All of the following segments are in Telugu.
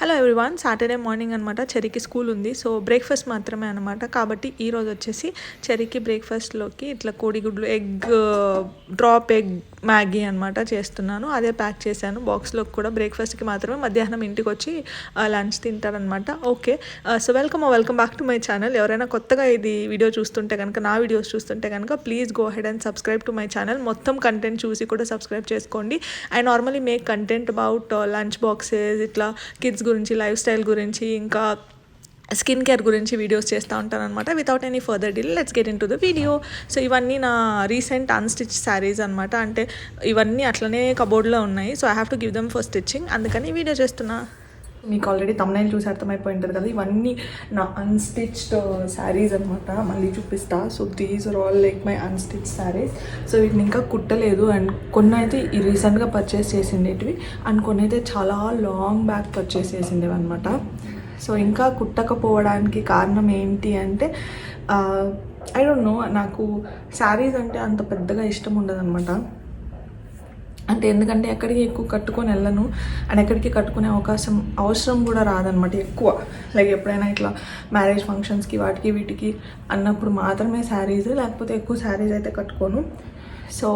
హలో ఎవ్రీవన్ సాటర్డే మార్నింగ్ అనమాట చెరికి స్కూల్ ఉంది. సో బ్రేక్ఫాస్ట్ మాత్రమే అనమాట కాబట్టి ఈరోజు వచ్చేసి చెరికి బ్రేక్ఫాస్ట్లోకి ఇట్లా కోడిగుడ్లు ఎగ్ డ్రాప్ ఎగ్ మ్యాగీ అనమాట చేస్తున్నాను. అదే ప్యాక్ చేశాను. బాక్స్లో కూడా బ్రేక్ఫాస్ట్కి మాత్రమే మధ్యాహ్నం ఇంటికి వచ్చి lunch తింటారనమాట okay. So welcome welcome back to my channel. ఎవరైనా కొత్తగా ఇది వీడియో చూస్తుంటే కనుక నా వీడియోస్ చూస్తుంటే కనుక please go ahead and subscribe to my channel. మొత్తం కంటెంట్ చూసి కూడా సబ్స్క్రైబ్ చేసుకోండి. I normally make content about lunch boxes ఇట్లా కిడ్స్ గురించి లైఫ్ స్టైల్ గురించి ఇంకా స్కిన్ కేర్ గురించి వీడియోస్ చేస్తూ ఉంటాను అనమాట without any further deal let's get into the video so ఇవన్నీ నా రీసెంట్ అన్స్టిచ్ శారీస్ అనమాట అంటే ఇవన్నీ అట్లనే కబోర్డ్లో ఉన్నాయి. So I have to give them for stitching అందుకని వీడియో చేస్తున్నా. మీకు ఆల్రెడీ తమ్నైల్ చూసి అర్థమైపోయి ఉంటుంది కదా ఇవన్నీ నా అన్స్టిచ్డ్ శారీస్ అనమాట మళ్ళీ చూపిస్తా. So these are all like my unstitch saris so వీటిని ఇంకా కుట్టలేదు. అండ్ కొన్ని అయితే ఈ రీసెంట్గా పర్చేస్ చేసిండేటివి. అండ్ కొన్ని అయితే చాలా లాంగ్ బ్యాక్ పర్చేస్ చేసిండేవి అనమాట సో ఇంకా కుట్టకపోవడానికి కారణం ఏంటి అంటే ఐ డోంట్ నో నాకు శారీస్ అంటే అంత పెద్దగా ఇష్టం ఉండదు అంటే ఎందుకంటే ఎక్కడికి ఎక్కువ కట్టుకొని వెళ్ళను అండ్ ఎక్కడికి కట్టుకునే అవకాశం అవసరం కూడా రాదనమాట ఎక్కువ. లైక్ ఎప్పుడైనా ఇట్లా మ్యారేజ్ ఫంక్షన్స్కి వాటికి వీటికి అన్నప్పుడు మాత్రమే శారీస్ లేకపోతే ఎక్కువ శారీస్ అయితే కట్టుకోను. So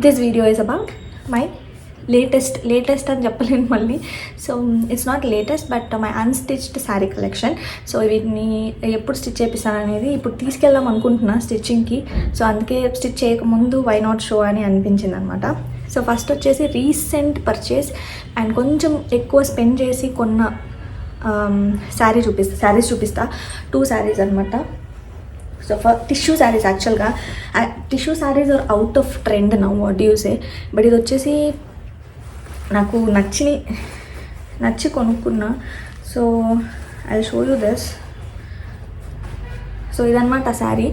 this video is about my latest latest అని చెప్పలేను మళ్ళీ. So it's not latest but my unstitched sari collection so వీటిని ఎప్పుడు స్టిచ్ చేపిస్తాను అనేది ఇప్పుడు తీసుకెళ్దాం అనుకుంటున్నా స్టిచ్చింగ్కి సో అందుకే స్టిచ్ చేయకముందు వై నాట్ షో అని అనిపించింది అనమాట సో ఫస్ట్ వచ్చేసి రీసెంట్ పర్చేస్ అండ్ కొంచెం ఎక్కువ స్పెండ్ చేసి కొన్న um, శారీ చూపిస్తా శారీస్ చూపిస్తా. టూ శారీస్ అనమాట సో ఫర్ టిష్యూ శారీస్ యాక్చువల్గా tissue saris are out of trend now what you say but ఇది వచ్చేసి నాకు నచ్చి నచ్చి కొనుక్కున్నా. So I show you this so ఇదనమాట శారీ.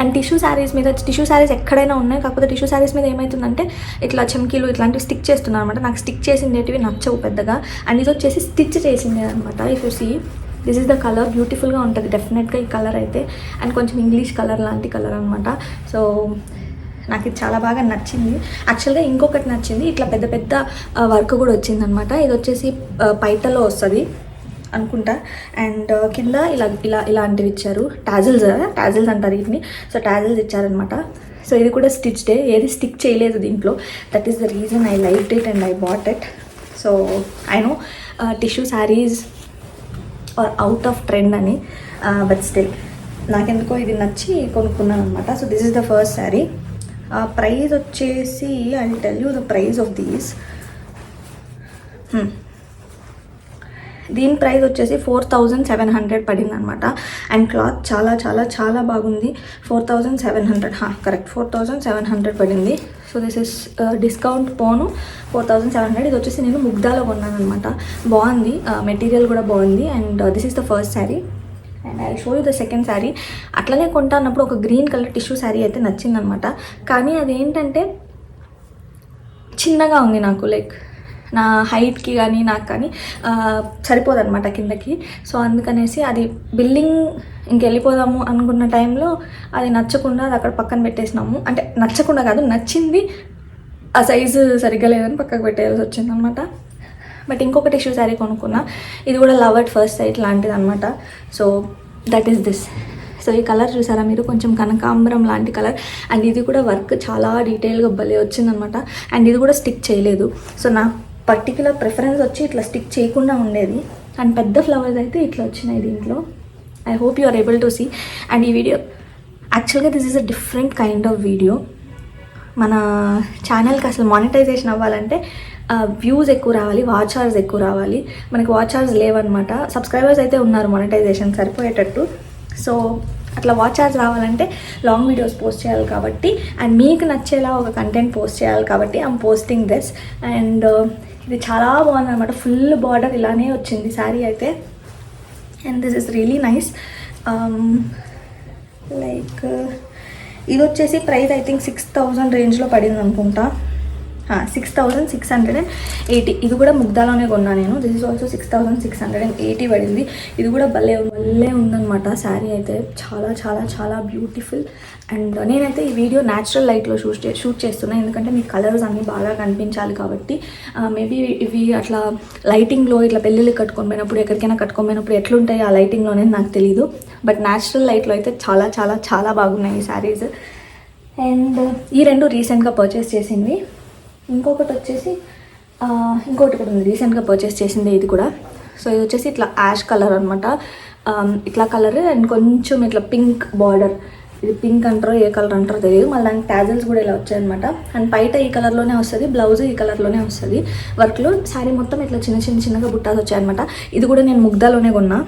అండ్ టిష్యూ శారీస్ మీద టిష్యూ శారీస్ ఎక్కడైనా ఉన్నాయి. కాకపోతే టిష్యూ శారీస్ మీద ఏమవుతుందంటే ఇట్లా చమ్కీలు ఇట్లాంటివి స్టిక్ చేస్తున్నాను అనమాట నాకు స్టిక్ చేసిండేటివి నచ్చవు పెద్దగా. అండ్ ఇది వచ్చేసి స్టిచ్ చేసిందే అనమాట if you see this is the colour బ్యూటిఫుల్గా ఉంటుంది. డెఫినెట్గా ఈ కలర్ అయితే. అండ్ కొంచెం ఇంగ్లీష్ కలర్ లాంటి కలర్ అనమాట సో నాకు ఇది చాలా బాగా నచ్చింది. యాక్చువల్గా ఇంకొకటి నచ్చింది. ఇట్లా పెద్ద పెద్ద వర్క్ కూడా వచ్చిందనమాట ఇది వచ్చేసి ఆ, పైటలో వస్తుంది అనుకుంటా. అండ్ కింద ఇలా ఇలా ఇలాంటివి ఇచ్చారు. టాజిల్స్ టాజిల్స్ అంటారు వీటిని. సో టాజిల్స్ ఇచ్చారనమాట సో ఇది కూడా స్టిచ్ డే ఏది స్టిక్ చేయలేదు దీంట్లో. That is the reason I like it and I bought it so I know tissue saris are out of trend అని. బట్ స్టిల్ నాకెందుకో ఇది నచ్చి కొనుక్కున్నాను అనమాట so this is the first sari prize వచ్చేసి I tell you the prize of these దీని ప్రైస్ వచ్చేసి ఫోర్ థౌజండ్ సెవెన్ హండ్రెడ్ పడింది అనమాట అండ్ క్లాత్ చాలా చాలా చాలా బాగుంది. Four thousand seven hundred correct four thousand seven hundred పడింది. సో దిస్ ఇస్ డిస్కౌంట్ పోను ఫోర్ థౌజండ్ సెవెన్ హండ్రెడ్ ఇది వచ్చేసి నేను ముగ్ధాలో కొన్నాను అనమాట బాగుంది uh, మెటీరియల్ కూడా బాగుంది. And this is the first sari and I show you the second sari అట్లనే కొంటా అన్నప్పుడు ఒక గ్రీన్ కలర్ టిష్యూ శారీ అయితే నచ్చిందనమాట కానీ అదేంటంటే చిన్నగా ఉంది నాకు లైక్ నా హైట్కి కానీ నాకు కానీ సరిపోదన్నమాట కిందకి. సో అందుకనేసి అది బిల్డింగ్ ఇంకెళ్ళిపోదాము అనుకున్న టైంలో అది నచ్చకుండా అది అక్కడ పక్కన పెట్టేసినాము. అంటే నచ్చకుండా కాదు నచ్చింది ఆ సైజు సరిగ్గా లేదని పక్కకు పెట్టేయాల్సి వచ్చిందనమాట బట్ ఇంకొక టిష్యూ శారీ కొనుక్కున్నా. ఇది కూడా లవ్ అట్ ఫస్ట్ సైట్ లాంటిది అనమాట so that is this so ఈ కలర్ చూసారా మీరు? కొంచెం కనకాంబరం లాంటి కలర్ అండ్ ఇది కూడా వర్క్ చాలా డీటెయిల్గా భలే వచ్చిందనమాట అండ్ ఇది కూడా స్టిక్ చేయలేదు. సో నా పర్టికులర్ ప్రిఫరెన్స్ వచ్చి ఇట్లా స్టిక్ చేయకుండా ఉండేది. అండ్ పెద్ద ఫ్లవర్స్ అయితే ఇట్లా వచ్చినాయి దీంట్లో. I hope you are able to see and ఈ వీడియో యాక్చువల్గా this is a different kind of video మన ఛానల్కి అసలు మానిటైజేషన్ అవ్వాలంటే వ్యూస్ ఎక్కువ రావాలి వాచ్ అవర్స్ ఎక్కువ రావాలి. మనకి వాచ్ అవర్స్ లేవన్నమాట. సబ్స్క్రైబర్స్ అయితే ఉన్నారు మానిటైజేషన్ సరిపోయేటట్టు. సో అట్లా వాచ్ అవర్స్ రావాలంటే లాంగ్ వీడియోస్ పోస్ట్ చేయాలి కాబట్టి అండ్ మీకు నచ్చేలా ఒక కంటెంట్ పోస్ట్ చేయాలి కాబట్టి ఐమ్ పోస్టింగ్ దిస్ అండ్ ఇది చాలా బాగుంది అనమాట ఫుల్ బార్డర్ ఇలానే వచ్చింది శారీ అయితే. And this is really nice like ఇది వచ్చేసి price I think six thousand రేంజ్లో పడింది అనుకుంటా six thousand six hundred and eighty ఇది కూడా ముగ్ధాలోనే కొన్నా నేను. This is also six thousand six hundred and eighty పడింది. ఇది కూడా భలే భలే ఉందన్నమాట శారీ అయితే. చాలా చాలా చాలా బ్యూటిఫుల్ అండ్ నేనైతే ఈ వీడియో న్యాచురల్ లైట్లో షూట్ చే షూట్ చేస్తున్నాను ఎందుకంటే మీ కలర్స్ అన్నీ బాగా కనిపించాలి కాబట్టి. మేబీ ఇవి అట్లా లైటింగ్లో ఇట్లా పెళ్ళిళ్ళు కట్టుకొని పోయినప్పుడు ఎక్కడికైనా కట్టుకొని పోయినప్పుడు ఎట్లుంటాయి ఆ లైటింగ్లో అనేది నాకు తెలియదు బట్ న్యాచురల్ లైట్లో అయితే చాలా చాలా చాలా బాగున్నాయి ఈ శారీస్. అండ్ ఈ రెండు రీసెంట్గా పర్చేస్ చేసింది. ఇంకొకటి వచ్చేసి ఇంకోటి ఇంకొకటి కూడా ఉంది. రీసెంట్గా పర్చేస్ చేసింది ఇది కూడా. సో ఇది వచ్చేసి ఇట్లా యాష్ కలర్ అనమాట ఇట్లా కలర్ అండ్ కొంచెం ఇట్లా పింక్ బార్డర్ ఇది పింక్ అంటారో ఏ కలర్ అంటారో తెలియదు. మళ్ళీ దానికి ట్యాజల్స్ కూడా ఇలా వచ్చాయన్నమాట. అండ్ బయట ఈ కలర్లోనే వస్తుంది బ్లౌజ్ ఈ కలర్లోనే వస్తుంది. వర్క్లో శారీ మొత్తం ఇట్లా చిన్న చిన్న చిన్నగా బుట్టాలు వచ్చాయన్నమాట. ఇది కూడా నేను ముగ్ధాలోనే కొన్నా.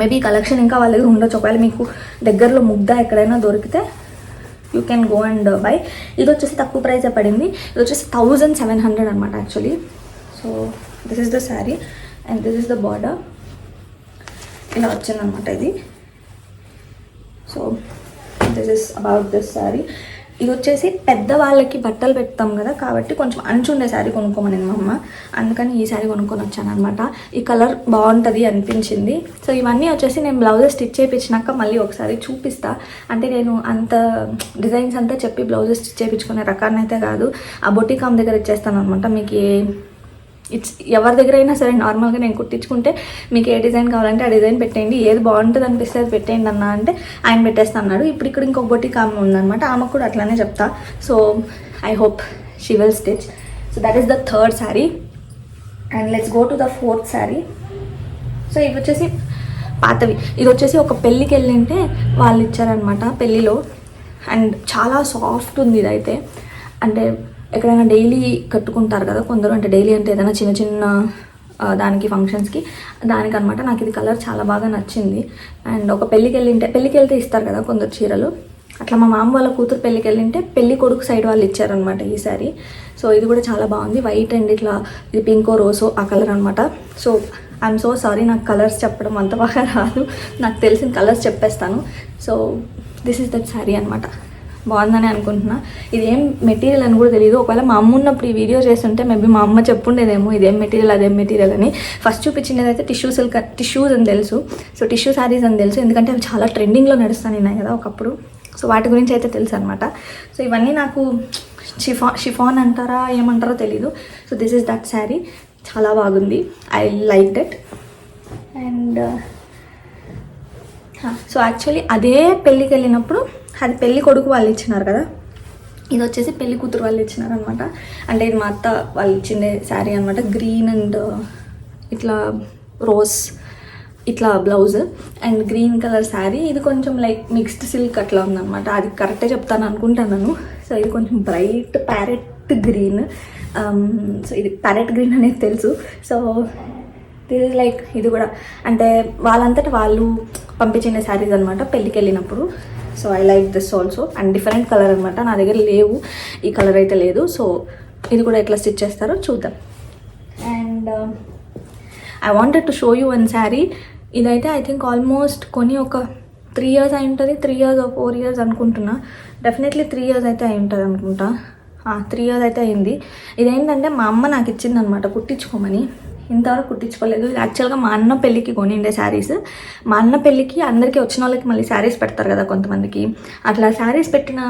మేబీ కలెక్షన్ ఇంకా వాళ్ళ దగ్గర ఉండొచ్చు. ఒకవేళ మీకు దగ్గరలో ముగ్ధ ఎక్కడైనా దొరికితే you can go and buy ఇది వచ్చేసి తక్కువ ప్రైజే పడింది. ఇది వచ్చేసి థౌజండ్ సెవెన్ హండ్రెడ్ అనమాట actually so this is the sari and this is the border ఇలా వచ్చిందనమాట ఇది. So this is about this sari ఇది వచ్చేసి పెద్దవాళ్ళకి బట్టలు పెడతాం కదా కాబట్టి కొంచెం అంచు ఉండే శారీ కొనుక్కోమని మా అమ్మ. అందుకని ఈ శారీ కొనుక్కొని వచ్చాను అనమాట ఈ కలర్ బాగుంటుంది అనిపించింది. సో ఇవన్నీ వచ్చేసి నేను బ్లౌజెస్ స్టిచ్ చేయించినాక మళ్ళీ ఒకసారి చూపిస్తా. అంటే నేను అంత డిజైన్స్ అంతా చెప్పి బ్లౌజెస్ స్టిచ్ చేయించుకునే రకాన్ని అయితే కాదు. ఆ బొటికామ్ దగ్గర ఇచ్చేస్తాను అనమాట మీకు ఏ ఇట్స్ ఎవరి దగ్గర అయినా సరే నార్మల్గా నేను కుట్టించుకుంటే మీకు ఏ డిజైన్ కావాలంటే ఆ డిజైన్ పెట్టేయండి. ఏది బాగుంటుంది అనిపిస్తే అది పెట్టేయండి అన్న అంటే ఆయన పెట్టేస్తా అన్నాడు. ఇప్పుడు ఇక్కడ ఇంకొక బొటిక్ ఆమె ఉందన్నమాట. ఆమెకు కూడా అట్లానే చెప్తా. So I hope she will stitch so that is the third sari and let's go to the fourth sari so ఇవి వచ్చేసి పాతవి. ఇది వచ్చేసి ఒక పెళ్ళికి వెళ్ళింటే వాళ్ళు ఇచ్చారనమాట పెళ్ళిలో. అండ్ చాలా సాఫ్ట్ ఉంది ఇదైతే. అంటే ఎక్కడైనా డైలీ కట్టుకుంటారు కదా కొందరు అంటే డైలీ అంటే ఏదైనా చిన్న చిన్న దానికి ఫంక్షన్స్కి దానికి అనమాట నాకు ఇది కలర్ చాలా బాగా నచ్చింది. అండ్ ఒక పెళ్ళికి వెళ్ళింటే పెళ్ళికి వెళ్తే ఇస్తారు కదా కొందరు చీరలు. అట్లా మా మామ వాళ్ళ కూతురు పెళ్ళికి వెళ్ళింటే పెళ్ళి కొడుకు సైడ్ వాళ్ళు ఇచ్చారనమాట ఈ సారీ సో ఇది కూడా చాలా బాగుంది. వైట్ అండ్ ఇట్లా ఇది పింకో రోసో ఆ కలర్ అనమాట సో ఐఎమ్ సో సారీ నాకు కలర్స్ చెప్పడం అంత బాగా రాదు. నాకు తెలిసిన కలర్స్ చెప్పేస్తాను. So this is that sari అనమాట బాగుందని అనుకుంటున్నా. ఇదేం మెటీరియల్ అని కూడా తెలియదు ఒకవేళ మా అమ్మ ఉన్నప్పుడు ఈ వీడియో చేస్తుంటే మేబీ మా అమ్మ చెప్పుండేదేమో ఇదేం మెటీరియల్ అదేం మెటీరియల్ అని. ఫస్ట్ చూపించినది అయితే టిష్యూ సిల్క్ టిష్యూస్ అని తెలుసు. సో టిష్యూ శారీస్ అని తెలుసు. ఎందుకంటే అవి చాలా ట్రెండింగ్లో నడుస్తాను నేను కదా ఒకప్పుడు. సో వాటి గురించి అయితే తెలుసు అనమాట సో ఇవన్నీ నాకు షిఫా షిఫాన్ అంటారా ఏమంటారో తెలీదు. So this is that sari చాలా బాగుంది. I like that and so actually అదే పెళ్ళికి వెళ్ళినప్పుడు అది పెళ్ళి కొడుకు వాళ్ళు ఇచ్చినారు కదా? ఇది వచ్చేసి పెళ్ళి కూతురు వాళ్ళు ఇచ్చినారనమాట అంటే ఇది మా అత్త వాళ్ళు ఇచ్చిండే శారీ అనమాట గ్రీన్ అండ్ ఇట్లా రోజ్ ఇట్లా blouse and green colour sari. ఇది కొంచెం లైక్ మిక్స్డ్ సిల్క్ అట్లా ఉందన్నమాట. అది కరెక్టే చెప్తాను అనుకుంటాను సో ఇది కొంచెం బ్రైట్ ప్యారెట్ గ్రీన్ సో ఇది ప్యారెట్ గ్రీన్ అనేది తెలుసు. సో దిస్ ఇస్ లైక్ ఇది కూడా. అంటే వాళ్ళంతట వాళ్ళు పంపించిన శారీస్ అనమాట పెళ్ళికి వెళ్ళినప్పుడు so I like this also and different colour అనమాట నా దగ్గర లేవు. ఈ కలర్ అయితే లేదు. సో ఇది కూడా ఎట్లా స్టిచ్ చేస్తారో చూద్దాం. And I wanted to show you one sari ఇదైతే ఐ థింక్ ఆల్మోస్ట్ కొని ఒక త్రీ ఇయర్స్ అయి ఉంటుంది. త్రీ ఇయర్స్ ఫోర్ ఇయర్స్ అనుకుంటున్నా. డెఫినెట్లీ త్రీ ఇయర్స్ అయితే అయి ఉంటుంది అనుకుంటా. త్రీ ఇయర్స్ అయితే అయింది. ఇదేంటంటే మా అమ్మ నాకు ఇచ్చింది అనమాట కుట్టించుకోమని. ఇంతవరకు కుట్టించుకోలేదు. ఇది యాక్చువల్గా మా అన్న పెళ్ళికి కొనిండే శారీస్. మా అన్న పెళ్ళికి అందరికీ వచ్చిన వాళ్ళకి మళ్ళీ శారీస్ పెడతారు కదా కొంతమందికి. అట్లా శారీస్ పెట్టిన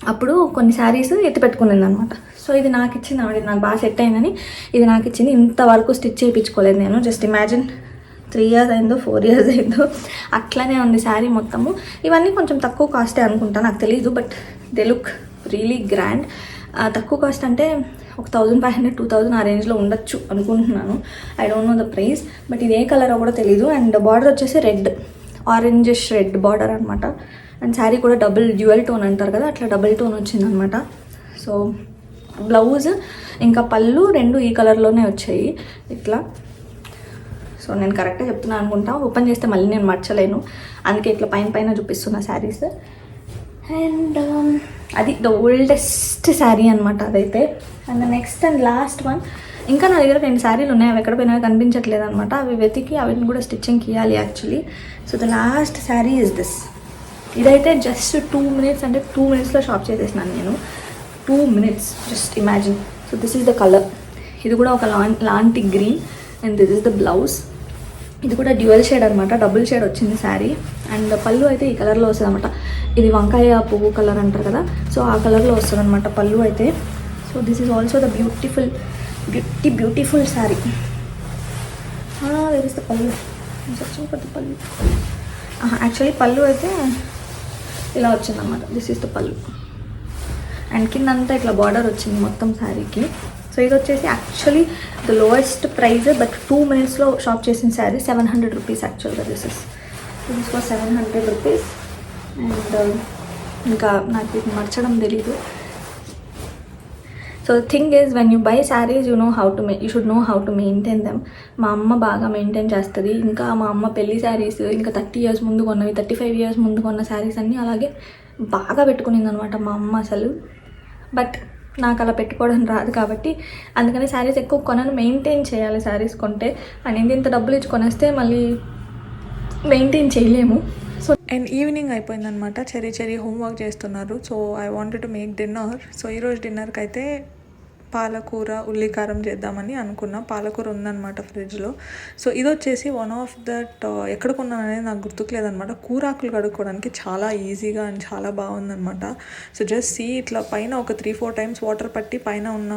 అప్పుడు కొన్ని శారీస్ ఎత్తి పెట్టుకునేది అనమాట సో ఇది నాకు ఇచ్చింది ఆవిడ. నాకు బాగా సెట్ అయిందని ఇది నాకు ఇచ్చింది. ఇంతవరకు స్టిచ్ చేయించుకోలేదు నేను. జస్ట్ ఇమాజిన్ త్రీ ఇయర్స్ అయిందో ఫోర్ ఇయర్స్ అయిందో. అట్లనే ఉంది శారీ మొత్తము. ఇవన్నీ కొంచెం తక్కువ కాస్టే అనుకుంటా. నాకు తెలియదు but they look really grand తక్కువ కాస్ట్ అంటే ఒక thousand five hundred two thousand ఆ రేంజ్లో ఉండొచ్చు అనుకుంటున్నాను. I don't know the price but ఇది ఏ కలరో కూడా తెలీదు. అండ్ బార్డర్ వచ్చేసి రెడ్ ఆరెంజ్ రెడ్ బార్డర్ అనమాట అండ్ శారీ కూడా డబుల్ డ్యూయల్ టోన్ అంటారు కదా అట్లా డబుల్ టోన్ వచ్చిందనమాట సో బ్లౌజ్ ఇంకా పళ్ళు రెండు ఈ కలర్లోనే వచ్చాయి. ఇట్లా. సో నేను కరెక్ట్గా చెప్తున్నాను అనుకుంటా. ఓపెన్ చేస్తే మళ్ళీ నేను మర్చలేను. అందుకే ఇట్లా పైన పైన చూపిస్తున్న శారీస్ అండ్ um, అది ద ఓల్డెస్ట్ శారీ అనమాట అదైతే. And next and last one ఇంకా నా దగ్గర రెండు శారీలు ఉన్నాయి. అవి ఎక్కడ పోయినా కనిపించట్లేదు అనమాట అవి వెతికి అవిని కూడా స్టిచ్చింగ్ ఇవ్వాలి actually so the last sari is this ఇదైతే జస్ట్ టూ మినిట్స్ అంటే టూ మినిట్స్లో షాప్ చేసేసినాను నేను. Two minutes just imagine so this is the colour ఇది కూడా ఒక లాన్ లాంటి green and this is the blouse ఇది కూడా డ్యూయల్ షేడ్ అనమాట డబుల్ షేడ్ వచ్చింది శారీ అండ్ పళ్ళు అయితే ఈ కలర్లో వస్తుంది అనమాట ఇది వంకాయ పువ్వు కలర్ అంటారు కదా. సో ఆ కలర్లో వస్తుంది అనమాట పళ్ళు అయితే. So this is also the beautiful beauty beautiful sari where is the pallu searching for the pallu actually pallu అయితే ఇలా వచ్చిందన్నమాట. This is the pallu and కింద అంతా ఇట్లా బార్డర్ వచ్చింది మొత్తం శారీకి సో ఇది వచ్చేసి actually the lowest price but two మినిట్స్లో షాప్ చేసిన శారీ సెవెన్ హండ్రెడ్ రూపీస్ యాక్చువల్గా this is this for seven hundred rupees and ఇంకా నాకు ఇది మర్చడం తెలీదు. So thing is when you buy saris you know how to you should know how to maintain them మా అమ్మ బాగా మెయింటైన్ చేస్తుంది. ఇంకా మా అమ్మ పెళ్ళి శారీస్ ఇంకా థర్టీ ఇయర్స్ ముందు కొన్నవి థర్టీ ఫైవ్ ఇయర్స్ ముందు కొన్న శారీస్ అన్నీ అలాగే బాగా పెట్టుకునింది అనమాట మా అమ్మ అసలు. బట్ నాకు అలా పెట్టుకోవడం రాదు కాబట్టి అందుకని శారీస్ ఎక్కువ కొనను మెయింటైన్ చేయాలి శారీస్ కొంటే. అనేది ఇంత డబ్బులు ఇచ్చి కొనేస్తే మళ్ళీ మెయింటైన్ చేయలేము. సో అండ్ ఈవినింగ్ అయిపోయిందనమాట. చెరీ చెరీ హోంవర్క్ చేస్తున్నారు. So I wanted to make dinner so ఈరోజు డిన్నర్కి అయితే పాలకూర ఉల్లికారం చేద్దామని అనుకున్నా. పాలకూర ఉందన్నమాట ఫ్రిడ్జ్లో. సో ఇది వచ్చేసి వన్ ఆఫ్ దట్ ఎక్కడ కొన్నాను అనేది నాకు గుర్తుకులేదనమాట కూరాకులు కడుక్కోవడానికి చాలా ఈజీగా అండ్ చాలా బాగుందనమాట సో జస్ట్ సీ ఇట్లా పైన ఒక త్రీ ఫోర్ టైమ్స్ వాటర్ పట్టి పైన ఉన్న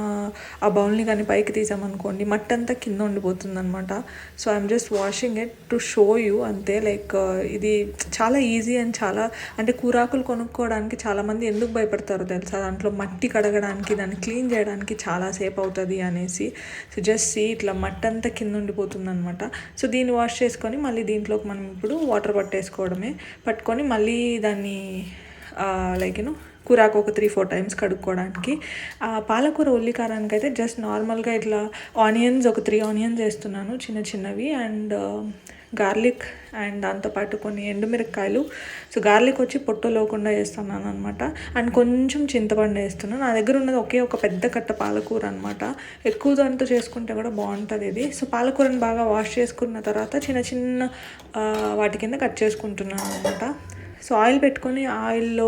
ఆ బౌల్ని కానీ పైకి తీసామనుకోండి మట్టి అంతా కింద ఉండిపోతుంది అనమాట so I'm just washing it to show you అంతే. లైక్ uh, ఇది చాలా ఈజీ అండ్ చాలా అంటే కూరాకులు కొనుక్కోవడానికి చాలామంది ఎందుకు భయపడతారో తెలుసా? దాంట్లో మట్టి కడగడానికి దాన్ని క్లీన్ చేయడానికి చాలా సేపు అవుతుంది అనేసి సో జస్ట్ సీ ఇట్లా మట్టి అంతా కింద ఉండిపోతుంది అనమాట సో దీన్ని వాష్ చేసుకొని మళ్ళీ దీంట్లోకి మనం ఇప్పుడు వాటర్ పట్టేసుకోవడమే. పట్టుకొని మళ్ళీ దాన్ని లైక్ యూనో కూరాకు ఒక త్రీ ఫోర్ టైమ్స్ కడుక్కోవడానికి. ఆ పాలకూర ఉల్లికారానికి అయితే జస్ట్ నార్మల్గా ఇట్లా ఆనియన్స్ ఒక త్రీ ఆనియన్స్ వేస్తున్నాను చిన్న చిన్నవి. అండ్ గార్లిక్ అండ్ దాంతోపాటు కొన్ని ఎండుమిరపకాయలు. సో గార్లిక్ వచ్చి పొట్టు లేకుండా వేస్తున్నాను అనమాట అండ్ కొంచెం చింతపండు వేస్తున్నాను. నా దగ్గర ఉన్నది ఒకే ఒక పెద్ద కట్ట పాలకూర అనమాట ఎక్కువ దాంతో చేసుకుంటే కూడా బాగుంటుంది ఇది. సో పాలకూరని బాగా వాష్ చేసుకున్న తర్వాత చిన్న చిన్న uh, వాటి కింద కట్ చేసుకుంటున్నాను అనమాట సో ఆయిల్ పెట్టుకొని ఆయిల్లో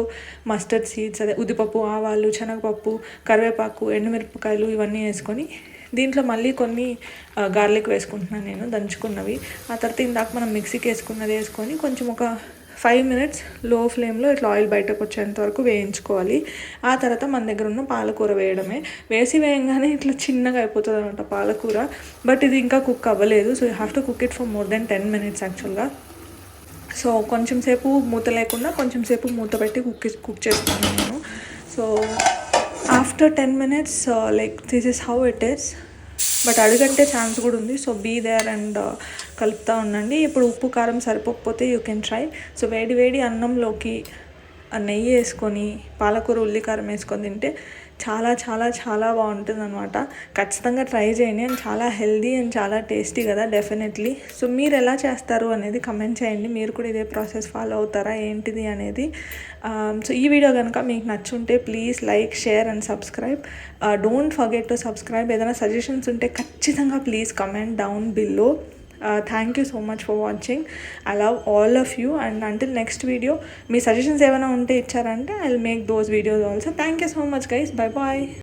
మస్టర్డ్ సీడ్స్ అదే ఉద్దిపప్పు ఆవాలు శనగపప్పు కరివేపాకు ఎండుమిరపకాయలు ఇవన్నీ వేసుకొని దీంట్లో మళ్ళీ కొన్ని గార్లిక్ వేసుకుంటున్నాను నేను దంచుకున్నవి. ఆ తర్వాత ఇందాక మనం మిక్సీకి వేసుకున్నది వేసుకొని కొంచెం ఒక ఫైవ్ మినిట్స్లో ఫ్లేమ్లో ఇట్లా ఆయిల్ బయటకు వచ్చేంత వరకు వేయించుకోవాలి. ఆ తర్వాత మన దగ్గర ఉన్న పాలకూర వేయడమే. వేసి వేయంగానే ఇట్లా చిన్నగా అయిపోతుంది అనమాట పాలకూర. బట్ ఇది ఇంకా కుక్ అవ్వలేదు. So you have to cook it for more than ten minutes యాక్చువల్గా. సో కొంచెం సేపు మూత లేకుండా కొంచెం సేపు మూత పెట్టి కుక్ కుక్ చేస్తాను నేను. So after ten minutes like this is how it is but అడుగంటే chance కూడా ఉంది. సో బీ దేర్ అండ్ కలుపుతూ ఉండండి. ఇప్పుడు ఉప్పు కారం సరిపోకపోతే యూ కెన్ ట్రై సో వేడి వేడి అన్నంలోకి ఆ నెయ్యి వేసుకొని పాలకూర ఉల్లికారం వేసుకొని తింటే చాలా చాలా చాలా బాగుంటుంది అనమాట ఖచ్చితంగా ట్రై చేయండి. అండ్ చాలా హెల్దీ అండ్ చాలా టేస్టీ కదా డెఫినెట్లీ. సో మీరు ఎలా చేస్తారు అనేది కమెంట్ చేయండి. మీరు కూడా ఇదే ప్రాసెస్ ఫాలో అవుతారా ఏంటిది అనేది. సో ఈ వీడియో కనుక మీకు నచ్చుంటే please like share and subscribe. Don't forget to subscribe. ఏదైనా సజెషన్స్ ఉంటే ఖచ్చితంగా please comment down below thank you so much for watching I love all of you and until next video me suggestions ఏమైనా ఉంటే ఇచ్చారంటే I will make those videos also thank you so much guys bye bye